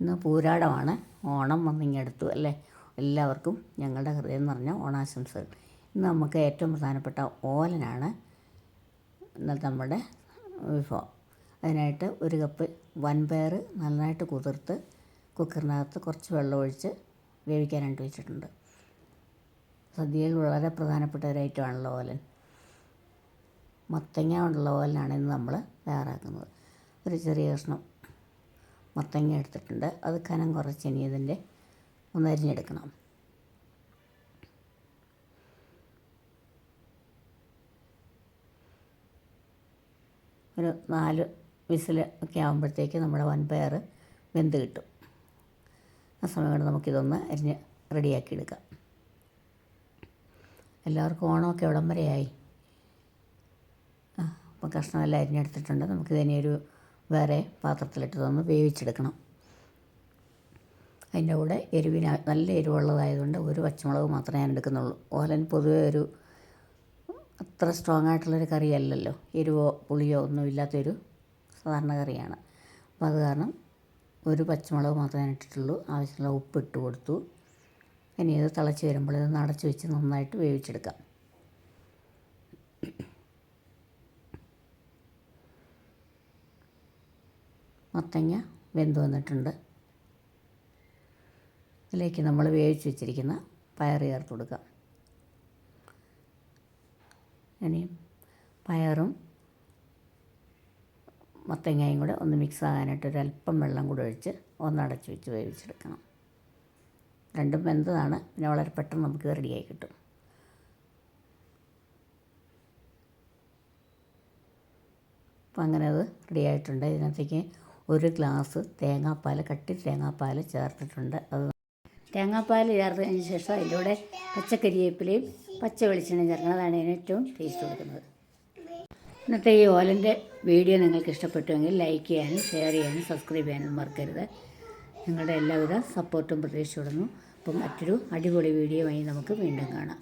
ഇന്ന് പൂരാടമാണ്. ഓണം വന്നിങ്ങടുത്തു അല്ലേ? എല്ലാവർക്കും ഞങ്ങളുടെ ഹൃദയം നിറഞ്ഞ ഓണാശംസകൾ. ഇന്ന് നമുക്ക് ഏറ്റവും പ്രധാനപ്പെട്ട ഓലനാണ് ഇന്നത്തെ നമ്മുടെ വിഭവം. അതിനായിട്ട് ഒരു കപ്പ് വൻപയർ നന്നായിട്ട് കുതിർത്ത് കുക്കറിനകത്ത് കുറച്ച് വെള്ളമൊഴിച്ച് വേവിക്കാനായിട്ട് വെച്ചിട്ടുണ്ട്. സദ്യയിൽ വളരെ പ്രധാനപ്പെട്ട ഒരു ഐറ്റമാണല്ലോ ഓലൻ. മത്തങ്ങ കൊണ്ടുള്ള ഓലനാണ് ഇന്ന് നമ്മൾ തയ്യാറാക്കുന്നത്. ഒരു ചെറിയ കഷ്ണം മത്തങ്ങ എടുത്തിട്ടുണ്ട്. അത് കനം കുറച്ച് ഇനി ഇതിന്റെ ഒന്ന് അരിഞ്ഞെടുക്കണം. ഒരു നാല് വിസിൽ ഒക്കെ ആകുമ്പോഴത്തേക്ക് നമ്മുടെ വൻപയർ വെന്ത് കിട്ടും. ആ സമയം കൊണ്ട് നമുക്കിതൊന്ന് അരിഞ്ഞ് റെഡിയാക്കി എടുക്കാം. എല്ലാവർക്കും ഓണമൊക്കെ ഇവിടം വരെയായി അപ്പം കഷ്ണമെല്ലാം അരിഞ്ഞെടുത്തിട്ടുണ്ട്. നമുക്കിതിനെ ഒരു വേറെ പാത്രത്തിലിട്ട് ഇതൊന്ന് വേവിച്ചെടുക്കണം. അതിന്റെ കൂടെ എരിവിന് നല്ല എരിവുള്ളതായതുകൊണ്ട് ഒരു പച്ചമുളക് മാത്രമേ ഞാൻ എടുക്കുന്നുള്ളൂ. ഓലൻ പൊതുവേ ഒരു അത്ര സ്ട്രോങ് ആയിട്ടുള്ളൊരു കറിയല്ലല്ലോ. എരിവോ പുളിയോ ഒന്നും ഇല്ലാത്തൊരു സാധാരണ കറിയാണ്. അപ്പോൾ അത് കാരണം ഒരു പച്ചമുളക് മാത്രമേ ഞാൻ ഇട്ടിട്ടുള്ളൂ. ആവശ്യമുള്ള ഉപ്പ് ഇട്ട് കൊടുത്തു. ഇനി ഇത് തിളച്ച് വരുമ്പോൾ ഇത് നടച്ച് വെച്ച് നന്നായിട്ട് വേവിച്ചെടുക്കാം. മത്തങ്ങ വെന്ത് വന്നിട്ടുണ്ട്. ഇതിലേക്ക് നമ്മൾ വേവിച്ച് വെച്ചിരിക്കുന്ന പയർ ചേർത്ത് കൊടുക്കാം. ഇനി പയറും മത്തങ്ങയും കൂടെ ഒന്ന് മിക്സ് ആകാനായിട്ട് ഒരു അല്പം വെള്ളം കൂടെ ഒഴിച്ച് ഒന്നടച്ച് വെച്ച് വേവിച്ചെടുക്കണം. രണ്ടും വെന്തതാണ്. പിന്നെ വളരെ പെട്ടെന്ന് നമുക്ക് റെഡിയായി കിട്ടും. അപ്പം അങ്ങനെ അത് റെഡി ആയിട്ടുണ്ട്. ഇതിനകത്തേക്ക് ഒരു ഗ്ലാസ് തേങ്ങാപ്പാൽ കട്ടി തേങ്ങാപ്പാൽ ചേർത്തിട്ടുണ്ട്. അത് തേങ്ങാപ്പാൽ ചേർത്തതിന് ശേഷം അതിന്റെ കൂടെ പച്ചക്കരിവേപ്പിലയും പച്ച വെളിച്ചെണ്ണയും ചേർക്കണം അതാണ് ഇതിന് ഏറ്റവും ടേസ്റ്റ് കൊടുക്കുന്നത്. ഇന്നത്തെ ഈ ഓലന്റെ വീഡിയോ നിങ്ങൾക്ക് ഇഷ്ടപ്പെട്ടുവെങ്കിൽ ലൈക്ക് ചെയ്യാനും ഷെയർ ചെയ്യാനും സബ്സ്ക്രൈബ് ചെയ്യാനും മറക്കരുത്. നിങ്ങളുടെ എല്ലാവിധ സപ്പോർട്ടും പ്രതീക്ഷിച്ചിടുന്നു അപ്പം മറ്റൊരു അടിപൊളി വീഡിയോ വീഡിയോയുമായി നമുക്ക് വീണ്ടും കാണാം.